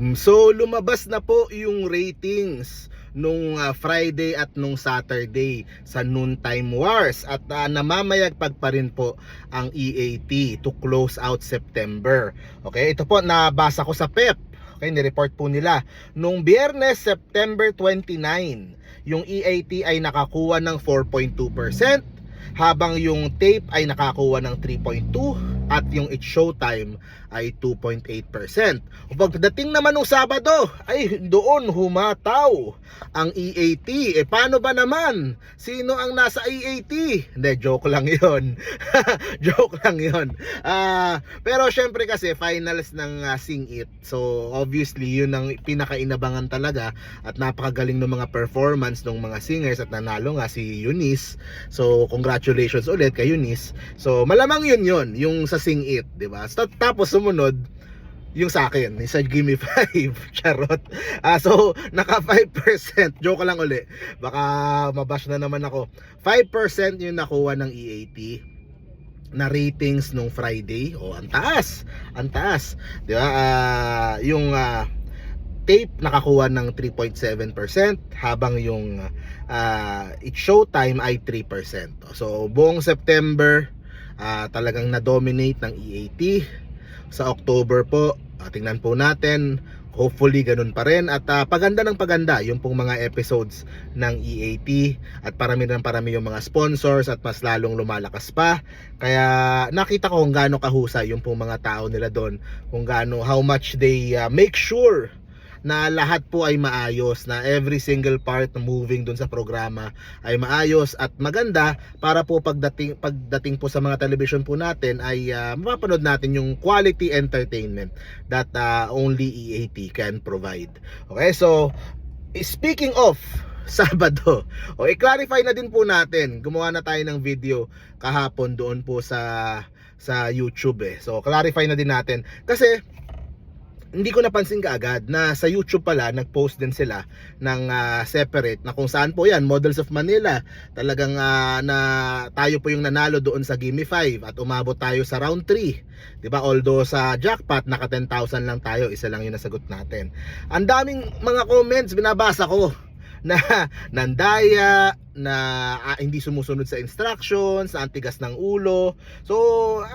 Mm, So lumabas na po yung ratings nung ah, Friday at nung Saturday sa noontime wars at ah, namamayagpag pa rin po ang EAT to close out September. Okay, ito po nabasa ko sa PEP. Okay, ni-report po nila nung Biyernes September 29, yung EAT ay nakakuha ng 4.2% habang yung tape ay nakakuha ng 3.2 at yung It's Showtime ay 2.8%. O pagdating naman ng Sabado, ay doon humataw ang EAT. E paano ba naman? Sino ang nasa EAT? Hindi, joke lang yon joke lang yon Ah, pero syempre kasi finals ng ah, Sing It. So obviously yun ang pinakainabangan talaga at napakagaling ng mga performance ng mga singers at nanalo nga si Eunice. So congratulations ulit kay Eunice. So malamang yun yun, yung sa Sing It, 'di ba? Tapos sumunod yung sa akin, yung sa Gimme 5, charot. Ah, so, naka 5%, joke lang uli. Baka mabash na naman ako. 5% yung nakuha ng EAT na ratings nung Friday. Oh, ang taas. Ang taas. 'Di ba? Ah, yung ah, tape nakakuha ng 3.7% habang yung ah, It's Showtime ay 3%. So, buong September ah, talagang na-dominate ng EAT. Sa October po, ah, tingnan po natin. Hopefully ganun pa rin. At ah, paganda ng paganda yung pong mga episodes ng EAT at parami ng parami yung mga sponsors at mas lalong lumalakas pa. Kaya nakita ko kung gaano kahusay yung pong mga tao nila doon. Kung gaano how much they ah, make sure na lahat po ay maayos na every single part moving doon sa programa ay maayos at maganda para po pagdating pagdating po sa mga television po natin ay ah, mapapanood natin yung quality entertainment that ah, only EAT can provide. Okay, so speaking of Sabado. O i-clarify na din po natin. Gumawa na tayo ng video kahapon doon po sa sa YouTube eh. So clarify na din natin kasi hindi ko napansin kaagad na sa YouTube pala nag-post din sila ng ah, separate na kung saan po yan Models of Manila. Talagang ah, na tayo po yung nanalo doon sa Gimme 5 at umabot tayo sa round 3 'di ba? Although sa jackpot naka 10,000 lang tayo isa lang yung nasagot natin. Ang daming mga comments binabasa ko na nandaya na ah, hindi sumusunod sa instructions, na antigas ng ulo. So,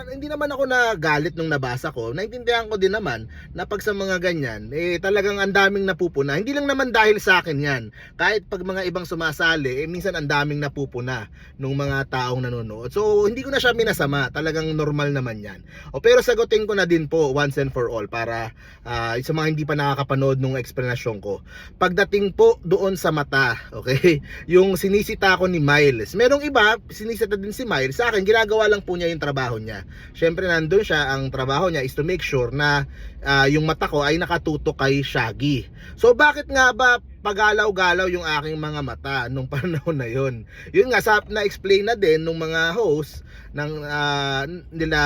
hindi naman ako nagalit nung nabasa ko. Naintindihan ko din naman na pag sa mga ganyan, eh talagang ang daming napupuna. Hindi lang naman dahil sa akin yan. Kahit pag mga ibang sumasali, eh minsan ang daming napupuna nung mga taong nanonood. So, hindi ko na siya minasama. Talagang normal naman yan. O pero sagutin ko na din po once and for all para ah, sa mga hindi pa nakakapanood nung explanation ko. Pagdating po doon sa mata, okay? Yung sinisita ko ni Miles. Merong iba, sinisita din si Miles. Sa akin, ginagawa lang po niya yung trabaho niya. Siyempre, nandun siya, ang trabaho niya is to make sure na ah, yung mata ko ay nakatutok kay Shaggy. So, bakit nga ba pagalaw-galaw yung aking mga mata nung panahon na yun? Yun nga, na-explain na din nung mga host ng ah, nila,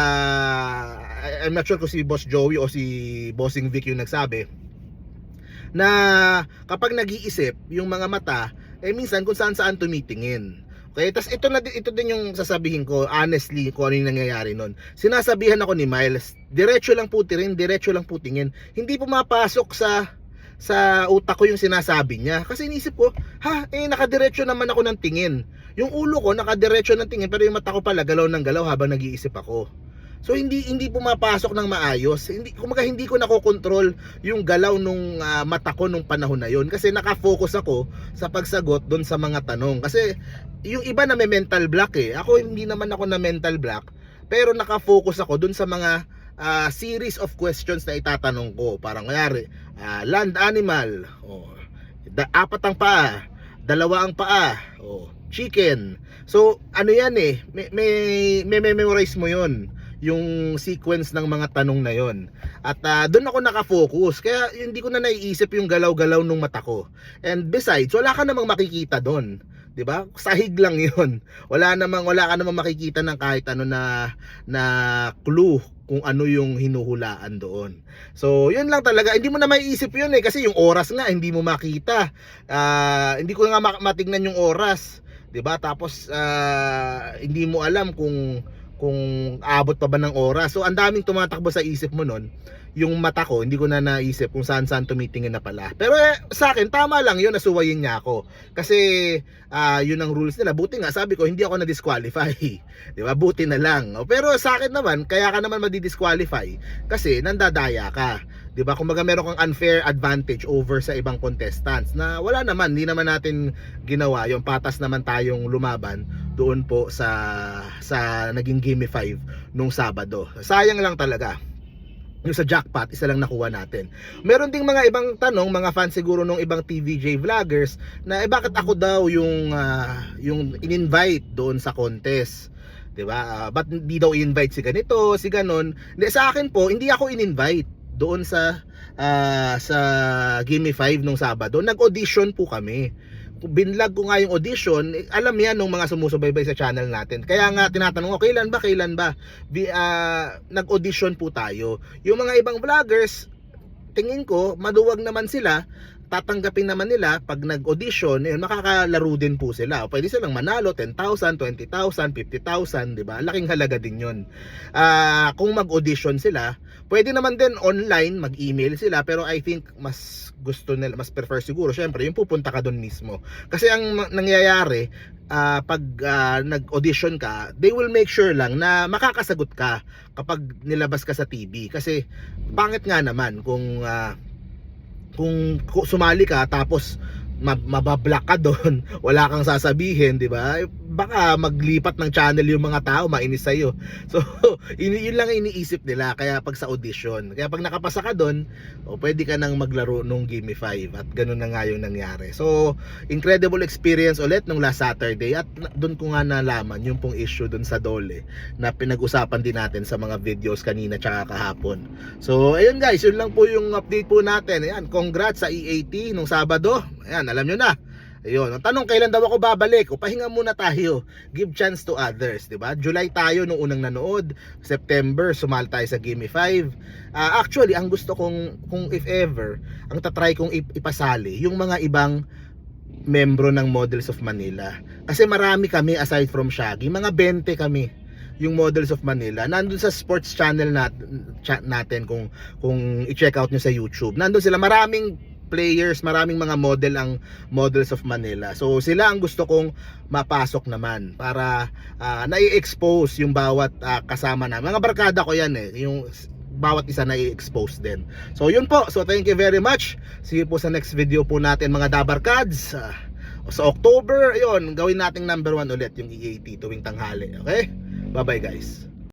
I'm not sure kung si Boss Joey o si Bossing Vic yung nagsabi, na kapag nag-iisip yung mga mata, eh minsan kung saan saan tumitingin. Okay, tas ito na ito din yung sasabihin ko honestly kung ano yung nangyayari noon. Sinasabihan ako ni Miles, diretso lang po tingin, diretso lang po tingin. Hindi pumapasok sa sa utak ko yung sinasabi niya. Kasi inisip ko, ha, eh nakadiretso naman ako ng tingin. Yung ulo ko nakadiretso ng tingin pero yung mata ko pala galaw ng galaw habang nag-iisip ako. So hindi hindi pumapasok ng maayos. Hindi kumaga hindi ko nakokontrol yung galaw nung ah, mata ko nung panahon na yon kasi nakafocus ako sa pagsagot doon sa mga tanong. Kasi yung iba na may mental block eh. Ako hindi naman ako na mental block pero nakafocus ako doon sa mga ah, series of questions na itatanong ko. Parang kanyari, ah, land animal, o da, apat ang paa, dalawa ang paa, o chicken. So ano yan eh, may, may, may memorize mo yon yung sequence ng mga tanong na yon. At ah, doon ako nakafocus. Kaya hindi ko na naiisip yung galaw-galaw ng mata ko. And besides, wala ka namang makikita doon. 'Di ba? Sahig lang 'yon. Wala namang wala ka namang makikita ng kahit ano na na clue kung ano yung hinuhulaan doon. So, yun lang talaga. Hindi mo na maiisip yun eh. Kasi yung oras nga, hindi mo makita. Ah, hindi ko nga ma- matignan yung oras. 'di ba Tapos, ah, hindi mo alam kung kung abot pa ba ng oras. So ang daming tumatakbo sa isip mo nun. Yung mata ko, hindi ko na naisip kung saan saan tumitingin na pala. Pero eh, sa akin, tama lang yun, nasuwayin niya ako. Kasi, ah, yun ang rules nila. Buti nga, sabi ko, hindi ako na-disqualify. Di ba? Buti na lang. Pero sa akin naman, kaya ka naman madi-disqualify kasi nandadaya ka. 'Di ba? Kumbaga meron kang unfair advantage over sa ibang contestants na wala naman, hindi naman natin ginawa yung patas naman tayong lumaban doon po sa sa naging Gimme 5 nung Sabado. Sayang lang talaga. Yung sa jackpot, isa lang nakuha natin. Meron ding mga ibang tanong, mga fans siguro nung ibang TVJ vloggers na eh bakit ako daw yung ah, yung in-invite doon sa contest. 'Di ba? Ah, ba't hindi daw i-invite si ganito, si ganon? Hindi sa akin po, hindi ako in-invite doon sa ah, sa Gimme 5 nung Sabado. Nag-audition po kami. Binlog ko nga yung audition, alam yan nung mga sumusubaybay sa channel natin. Kaya nga tinatanong ko, kailan ba, kailan ba? Bi, ah, nag-audition po tayo. Yung mga ibang vloggers, tingin ko, maduwag naman sila, tatanggapin naman nila pag nag-audition, eh, makakalaro din po sila. Pwede silang manalo, 10,000, 20,000, 50,000, di ba? Laking halaga din yun. Ah, kung mag-audition sila, pwede naman din online, mag-email sila, pero I think mas gusto nila, mas prefer siguro, syempre, yung pupunta ka doon mismo. Kasi ang nangyayari, ah, pag ah, nag-audition ka, they will make sure lang na makakasagot ka kapag nilabas ka sa TV. Kasi, pangit nga naman kung ah, kung ku- sumali ka tapos mabablock ka doon, wala kang sasabihin, 'di ba? Baka maglipat ng channel yung mga tao, mainis sa So, yun, lang ang iniisip nila kaya pag sa audition. Kaya pag nakapasa ka doon, o pwede ka nang maglaro nung Gimme 5 at ganun na nga yung nangyari. So, incredible experience ulit nung last Saturday at doon ko nga nalaman yung pong issue doon sa Dole na pinag-usapan din natin sa mga videos kanina tsaka kahapon. So, ayun guys, yun lang po yung update po natin. Ayan, congrats sa EAT nung Sabado. Ayan, alam nyo na. Ayun, ang tanong kailan daw ako babalik? O pahinga muna tayo. Give chance to others, 'di ba? July tayo nung unang nanood, September sumali tayo sa Gimme 5. Ah, actually, ang gusto kong kung if ever, ang tatry kong ip- ipasali yung mga ibang membro ng Models of Manila. Kasi marami kami aside from Shaggy, mga 20 kami yung Models of Manila. Nandun sa sports channel nat, natin kung kung i-check out nyo sa YouTube. Nandun sila maraming players, maraming mga model ang Models of Manila. So sila ang gusto kong mapasok naman para ah, nai-expose yung bawat ah, kasama na. Mga barkada ko yan eh, yung bawat isa na i-expose din. So yun po. So thank you very much. See you po sa next video po natin mga Dabarkads. Ah, sa October, ayun, gawin nating number one ulit yung EAT tuwing tanghali. Okay? Bye-bye guys.